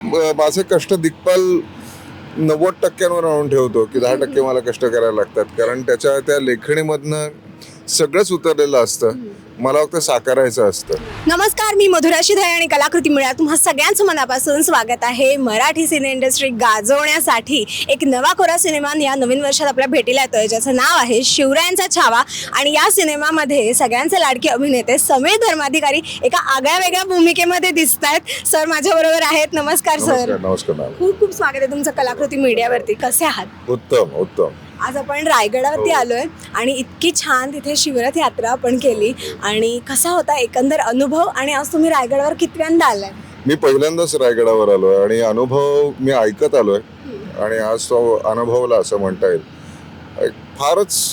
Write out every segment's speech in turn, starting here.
माझे कष्ट दिग्पाल नव्वद टक्क्यांवर आणून ठेवतो की दहा टक्के मला कष्ट करायला लागतात. कारण त्याच्या त्या लेखणीमधनं सगळंच उतरलेलं असतं. मला फक्त साकारायचं असतं. नमस्कार मी मधुरा शिधाय आणि कलाकृती मिळा. तुम्हा सगळ्यांचं मनापासून स्वागत आहे मराठी सिने इंडस्ट्री गाजवण्यासाठी एक नवा कोरा सिनेमा या नवीन वर्षात आपल्या भेटीला येतोय ज्याचं नाव आहे शिवरायांचा छावा. आणि या सिनेमामध्ये सगळ्यांचे लाडके अभिनेते समीर धर्माधिकारी एका आगळ्या वेगळ्या भूमिकेमध्ये दिसत आहेत सर माझ्याबरोबर आहेत. नमस्कार सर. नमस्कार नमस्कार मॅम. खूप खूप स्वागत आहे तुमचं कलाकृती मीडियावरती. कसे आहात? उत्तम उत्तम. आज आपण रायगडावरती हो. आलोय आणि इतकी छान तिथे शिवरथ यात्रा आपण केली. आणि कसा होता एकंदर अनुभव? आणि आज तुम्ही रायगडावर कितव्यांदा आलाय? मी पहिल्यांदाच रायगडावर आलोय आणि अनुभव मी ऐकत आलोय. आणि आज तो अनुभवला असं म्हणता येईल. एक फारच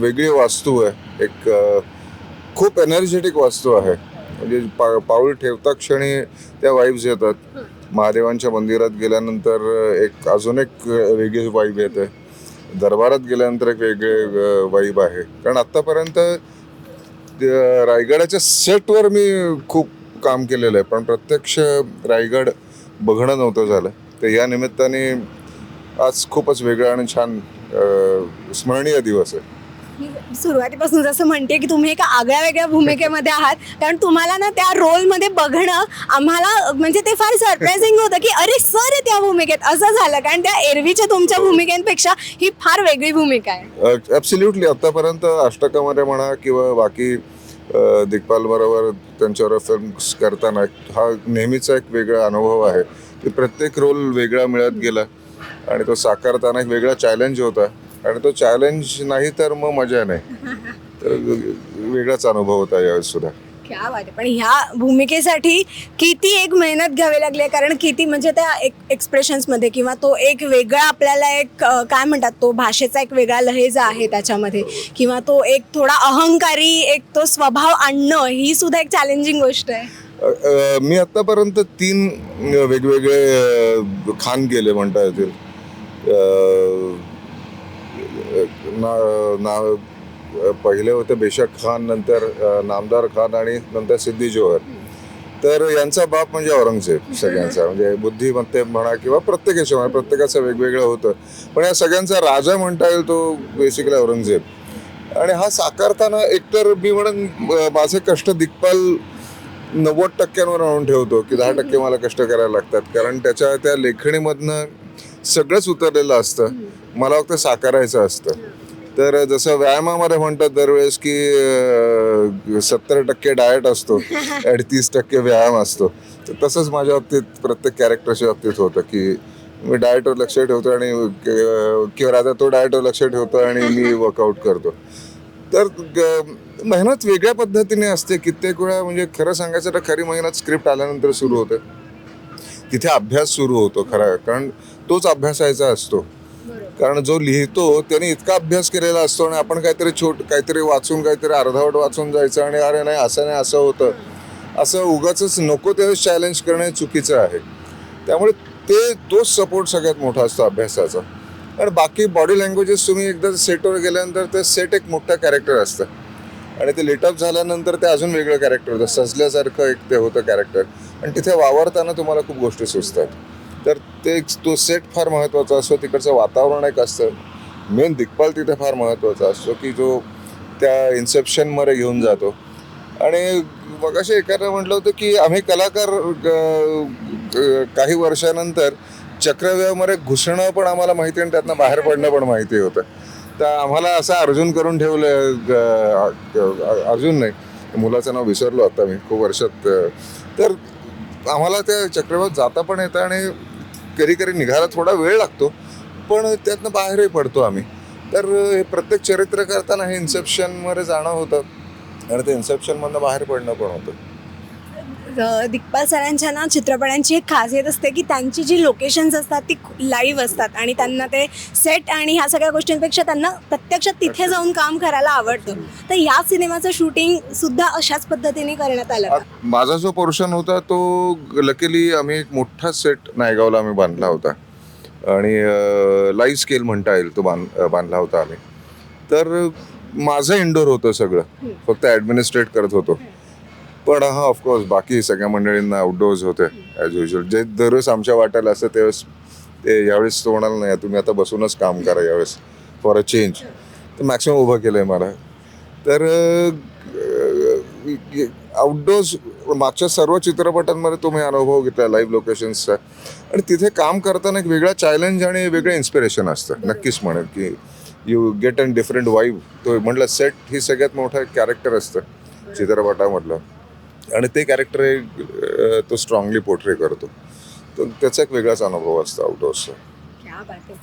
वेगळी वास्तू आहे. एक खूप एनर्जेटिक वास्तू आहे. म्हणजे पा पाऊल ठेवता क्षणी त्या वाईब्स येतात. महादेवांच्या मंदिरात गेल्यानंतर एक अजून एक वेगळी वाईब येते. दरबारात गेल्यानंतर एक वेगळे वाईब आहे. कारण आत्तापर्यंत रायगडाच्या सेटवर मी खूप काम केलेलं आहे. पण प्रत्यक्ष रायगड बघणं नव्हतं झालं. तर या निमित्ताने आज खूपच वेगळा आणि छान स्मरणीय दिवस आहे. मी सुरुवातीपासून जसं म्हणते की तुम्ही एका आगळ्या वेगळ्या भूमिकेमध्ये आहात. कारण तुम्हाला ना त्या रोलमध्ये बघणं आम्हाला म्हणजे ते फार सरप्रायझिंग होतं की अरे सर त्या भूमिकेत. असं झालं कारण त्या एरवीच्या तुमच्या भूमिकेपेक्षा ही फार वेगळी भूमिका आहे. ॲब्सल्युटली आत्तापर्यंत अष्टकामध्ये म्हणा किंवा बाकी दिग्पाल बरोबर त्यांच्यावर फिल्म्स करताना हा नेहमीचा एक वेगळा अनुभव आहे. की प्रत्येक रोल वेगळा मिळत गेला आणि तो साकारताना एक वेगळा चॅलेंज होता. आणि तो चॅलेंज नाही तर मग मजा नाही. तर वेगळाच अनुभव होता यावेळेस सुद्धा. क्या वाट आहे. पण ह्या भूमिकेसाठी किती एक मेहनत घ्यावी लागली कारण किती म्हणजे त्या एक एक्सप्रेशन्समध्ये किंवा तो एक वेगळा आपल्याला एक काय म्हणतात तो भाषेचा एक वेगळा लहेजा आहे त्याच्यामध्ये. किंवा तो एक थोडा अहंकारी एक तो स्वभाव आणणं ही सुद्धा एक चॅलेंजिंग गोष्ट आहे. मी आत्तापर्यंत तीन वेगवेगळे खान गेले म्हणता येतील. ना ना पहिले होते बेशक खान नंतर नामदार खान आणि नंतर सिद्धी जोहर. तर यांचा बाप म्हणजे औरंगजेब सगळ्यांचा. म्हणजे बुद्धिमत्ते म्हणा किंवा प्रत्येक याच्यामध्ये प्रत्येकाचं वेगवेगळं होतं. पण या सगळ्यांचा राजा म्हणता येईल तो बेसिकली औरंगजेब. आणि हा साकारताना एकतर मी म्हणून माझे कष्ट दिग्पाल नव्वद टक्क्यांवर आणून ठेवतो की दहा टक्के मला कष्ट करायला लागतात. कारण त्याच्या त्या लेखणीमधनं सगळंच उतरलेलं असतं. मला फक्त साकारायचं असतं. तर जसं व्यायामामध्ये म्हणतात दरवेळेस की सत्तर टक्के डाएट असतो आणि तीस टक्के व्यायाम असतो. तर तसंच माझ्या बाबतीत प्रत्येक कॅरेक्टरच्या बाबतीत होतं की मी डाएटवर लक्ष ठेवतो आणि किंवा राजा तो डाएटवर लक्ष ठेवतो आणि मी वर्कआउट करतो. तर ग- मेहनत वेगळ्या पद्धतीने असते. कित्येक वेळा म्हणजे खरं सांगायचं तर खरी मेहनत स्क्रिप्ट आल्यानंतर सुरू होते. तिथे अभ्यास सुरू होतो खरा. कारण तोच अभ्यासायचा असतो. कारण जो लिहितो त्याने इतका अभ्यास केलेला असतो आणि आपण काहीतरी छोट काहीतरी वाचून काहीतरी अर्धवट वाचून जायचं आणि अरे नाही असं नाही असं होतं. असं उगाच नको ते चॅलेंज करणे चुकीचं आहे. त्यामुळे ते तोच सपोर्ट सगळ्यात मोठा असतो अभ्यासाचा. पण बाकी बॉडी लँग्वेजेस तुम्ही एकदा सेटवर गेल्यानंतर ते सेट एक मोठं कॅरेक्टर असतं. आणि ते लेटअप झाल्यानंतर ते अजून वेगळं कॅरेक्टर होतं. सजल्यासारखं एक ते होतं कॅरेक्टर आणि तिथे वावरताना तुम्हाला खूप गोष्टी सुचतात. तर ते तो सेट फार महत्त्वाचा असतो. तिकडचं वातावरण एक असतं. मेन दिग्पाल तिथे फार महत्त्वाचा असतो की जो त्या इन्सेप्शनमध्ये घेऊन जातो. आणि मग असे एकानं म्हटलं होतं की आम्ही कलाकार ग- काही वर्षानंतर चक्रव्यूहामध्ये घुसणं पण आम्हाला माहिती आणि त्यातनं बाहेर पडणं पण माहिती होतं. तर आम्हाला असं अर्जुन करून ठेवलं ग- अर्जुन नाही. मुलाचं नाव विसरलो आता मी खूप वर्षात. तर आम्हाला त्या चक्रव्यूहात जाता पण येतं आणि कधी कधी निघायला थोडा वेळ लागतो पण त्यातनं बाहेरही पडतो आम्ही. तर हे प्रत्येक चरित्र करताना हे इन्सेप्शनमध्ये जाणं होतं. आणि ते इन्सेप्शनमधनं बाहेर पडणं पण होतं. दिग्पाल सरांच्या ना चित्रपटांची एक खासियत असते की त्यांची जी लोकेशन्स असतात ती लाईव्ह असतात. आणि त्यांना ते सेट आणि ह्या सगळ्या गोष्टींपेक्षा त्यांना प्रत्यक्षात तिथे जाऊन काम करायला आवडतं. तर ह्या सिनेमाचं शूटिंग सुद्धा अशाच पद्धतीने करण्यात आलं माझा जो पोर्शन होता तो लकीली आम्ही एक मोठा सेट नायगावला आम्ही बांधला होता. आणि लाईव्ह स्केल म्हणता येईल तो बांध बांधला होता आम्ही. तर माझं इंडोर होतं सगळं. फक्त ॲडमिनिस्ट्रेट करत होतो. पण हा ऑफकोर्स बाकी सगळ्या मंडळींना आउटडोअर्स होते ॲज युजल जे दरवेळेस आमच्या वाट्याला असतं त्यावेळेस ते यावेळेस तो म्हणाल नाही तुम्ही आता बसूनच काम करा यावेळेस फॉर अ चेंज तर मॅक्सिमम उभं केलं आहे मला. तर आउटडोअर्स मागच्या सर्व चित्रपटांमध्ये तुम्ही अनुभव घेतला लाईव्ह लोकेशन्सचा आणि तिथे काम करताना एक वेगळा चॅलेंज आणि वेगळं इन्स्पिरेशन असतं. नक्कीच म्हणेल की you get an different vibe तो म्हटलं सेट ही सगळ्यात मोठं कॅरेक्टर असतं चित्रपटामधलं. आणि ते कॅरेक्टर तो स्ट्रॉंगली पोर्ट्रे करतो. तर त्याचा एक वेगळाच अनुभव असतो आउटडोअर्सचा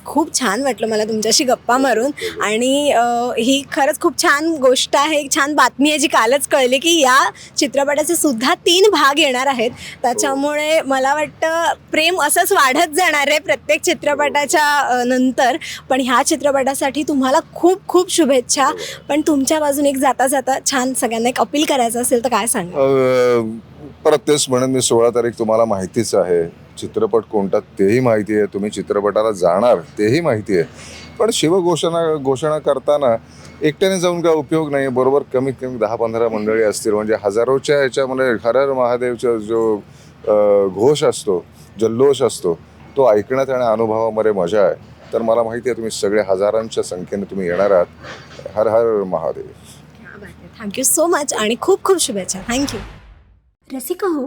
खूप छान वाटलं मला तुमच्याशी गप्पा मारून. आणि ही खरंच खूप छान गोष्ट आहे एक छान बातमी आहे जी कालच कळली की या चित्रपटाचे सुद्धा तीन भाग येणार आहेत. त्याच्यामुळे मला वाटतं प्रेम असंच वाढत जाणार आहे प्रत्येक चित्रपटाच्या नंतर. पण ह्या चित्रपटासाठी तुम्हाला खूप खूप शुभेच्छा. पण तुमच्या बाजूने एक जाता जाता छान सगळ्यांना एक अपील करायचं असेल तर काय सांगा अं, परत तेच म्हणेन मी सोळा तारीख तुम्हाला माहितीच आहे. चित्रपट कोणता तेही माहिती आहे. तुम्ही चित्रपटाला जाणार तेही माहिती आहे. पण शिवघोषणा घोषणा करताना एकट्याने जाऊन काय उपयोग नाही. बरोबर कमीत कमी दहा पंधरा मंडळी असतील. म्हणजे हजारोच्या ह्याच्यामध्ये हर हर महादेवचा जो घोष असतो जल्लोष असतो तो ऐकण्यात आणि अनुभवामध्ये मजा आहे. तर मला माहिती आहे तुम्ही सगळे हजारांच्या संख्येने तुम्ही येणार आहात. हर हर Mahadev thank you so much आणि खूप खूप शुभेच्छा थँक्यू रसिका हो